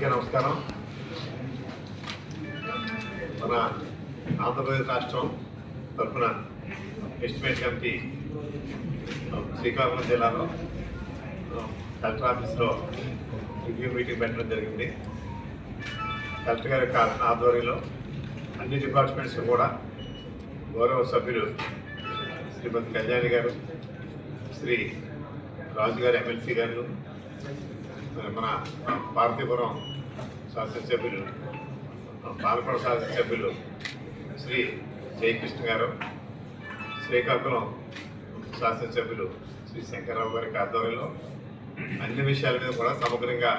అందరికీ నమస్కారం. మన ఆంధ్రప్రదేశ్ రాష్ట్రం తరఫున ఎస్టిమేట్ కమిటీ శ్రీకాకుళం జిల్లాలో కలెక్టర్ ఆఫీస్లో రివ్యూ మీటింగ్ పెట్టడం జరిగింది. కలెక్టర్ గారి యొక్క ఆధ్వర్యంలో అన్ని డిపార్ట్మెంట్స్ కూడా గౌరవ సభ్యులు శ్రీమతి కళ్యాణి గారు శ్రీ రాజు గారు ఎమ్మెల్సీ గారు మన పార్తీపురం శాసనసభ్యులు పాలకొండ శాసనసభ్యులు శ్రీ జయకృష్ణ గారు శ్రీకాకుళం శాసనసభ్యులు శ్రీ శంకర్రావు గారికి ఆధ్వర్యంలో అన్ని విషయాల మీద కూడా సమగ్రంగా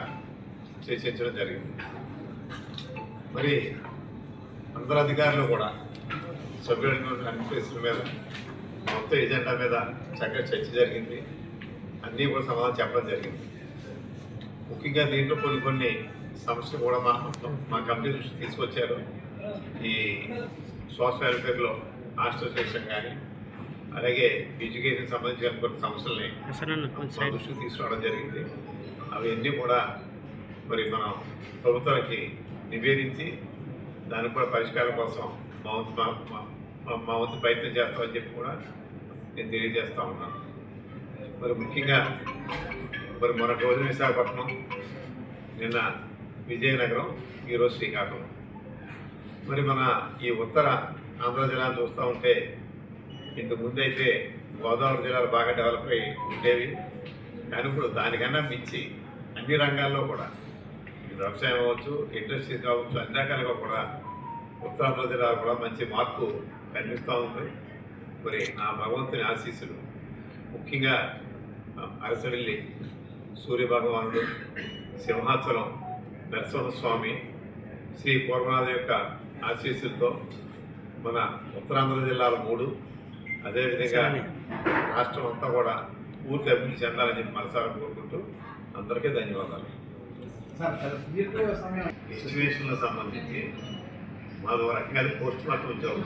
చర్చించడం జరిగింది. మరి అందరు అధికారులు కూడా సభ్యులు అన్ని కేసుల మీద మొత్తం ఎజెండా మీద చక్కగా చర్చ జరిగింది. అన్నీ కూడా సమాధానం చెప్పడం జరిగింది. ముఖ్యంగా దీంట్లో కొన్ని కొన్ని సమస్యలు కూడా మా మా కంపెనీ దృష్టికి తీసుకొచ్చారు. ఈ సోషల్ వెల్ఫేర్లో హాస్టల్ సెక్షన్ కానీ అలాగే ఎడ్యుకేషన్ సంబంధించిన కొన్ని సమస్యల్ని మా దృష్టికి తీసుకురావడం జరిగింది. అవన్నీ కూడా మరి మనం ప్రభుత్వానికి నివేదించి దానికి కూడా పరిష్కారం కోసం మా వంతు మా వంతు ప్రయత్నం చేస్తామని చెప్పి కూడా నేను తెలియజేస్తా ఉన్నాను. మరి ముఖ్యంగా మరి మరొక రోజున విశాఖపట్నం నిన్న విజయనగరం ఈరోజు శ్రీకాకుళం. మరి మన ఈ ఉత్తర ఆంధ్ర జిల్లాను చూస్తూ ఉంటే ఇంతకుముందైతే అయితే గోదావరి జిల్లాలు బాగా డెవలప్ అయ్యి ఉండేవి. కానీ ఇప్పుడు దానికన్నా మించి అన్ని రంగాల్లో కూడా వ్యవసాయం అవ్వచ్చు ఇండస్ట్రీ కావచ్చు అన్ని రకాలుగా కూడా ఉత్తరాంధ్ర జిల్లాలో కూడా మంచి మార్పు కనిపిస్తూ ఉంది. మరి నా భగవంతుని ఆశీస్సులు ముఖ్యంగా అరసవెల్లి సూర్యభగవానుడు సింహాచలం నరసింహస్వామి శ్రీ పూర్వనాథ యొక్క ఆశీస్సులతో మన ఉత్తరాంధ్ర జిల్లాలో మూడు. అదేవిధంగా రాష్ట్రం అంతా కూడా పూర్తి అభివృద్ధి చెందాలని చెప్పి మనసారా కోరుకుంటూ అందరికీ ధన్యవాదాలు. ఎస్టిమేషన్లకు సంబంధించి మాది ఒక రకంగా పోస్ట్ మార్టం ఉద్యోగం.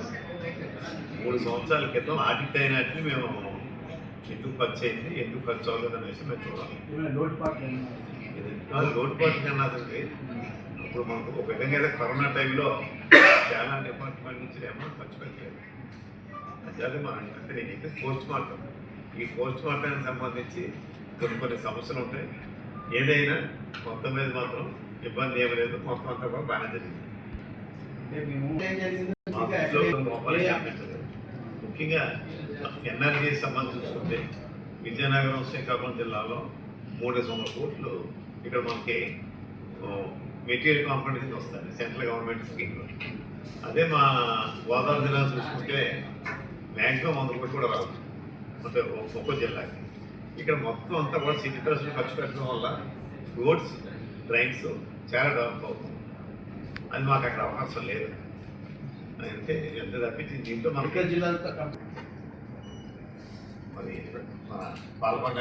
మూడు సంవత్సరాల క్రితం ఆడిట్ అయినట్టు మేము ఎందుకు ఖర్చు అయింది ఎందుకు ఖర్చు అవ్వలేదు అనేసి మేము చూడాలి. లోటుపాటు కన్నా అదండి ఇప్పుడు మనకు ఒక విధంగా అయితే కరోనా టైంలో చాలా డిపార్ట్మెంట్ నుంచి అమౌంట్ ఖర్చు పెట్టలేదు అదే మనం అంటే నేను చెప్పేది పోస్ట్ మార్టం. ఈ పోస్ట్ మార్టానికి సంబంధించి కొన్ని కొన్ని సమస్యలు ఉంటాయి. ఏదైనా మొత్తం మీద మాత్రం ఇబ్బంది ఏమి లేదు. మొత్తం అంతా కూడా బాగానే జరిగింది. ముఖ్యంగా ఎన్ఆర్జీ సంబంధించి చూసుకుంటే విజయనగరం శ్రీకాకుళం జిల్లాలో మూడు వందల కోట్లు ఇక్కడ మనకి మెటీరియల్ కాంపౌండ్ కింద వస్తుంది సెంట్రల్ గవర్నమెంట్ స్కీమ్ అదే మా గోదావరి జిల్లా చూసుకుంటే మ్యాక్సిమం వంద కోట్లు కూడా రావచ్చు అంటే ఒ- ఒక్కో జిల్లాకి. ఇక్కడ మొత్తం అంతా కూడా సిటీ ప్రజలు ఖర్చు పెట్టడం వల్ల రోడ్స్ డ్రైన్స్ చాలా డెవలప్ అవుతుంది. అది మాకు అక్కడ అవకాశం లేదు. అంటే ఎంత తప్పించి దీంట్లో జిల్లాలతో కంపేర్ మరి మన పాల్గొండ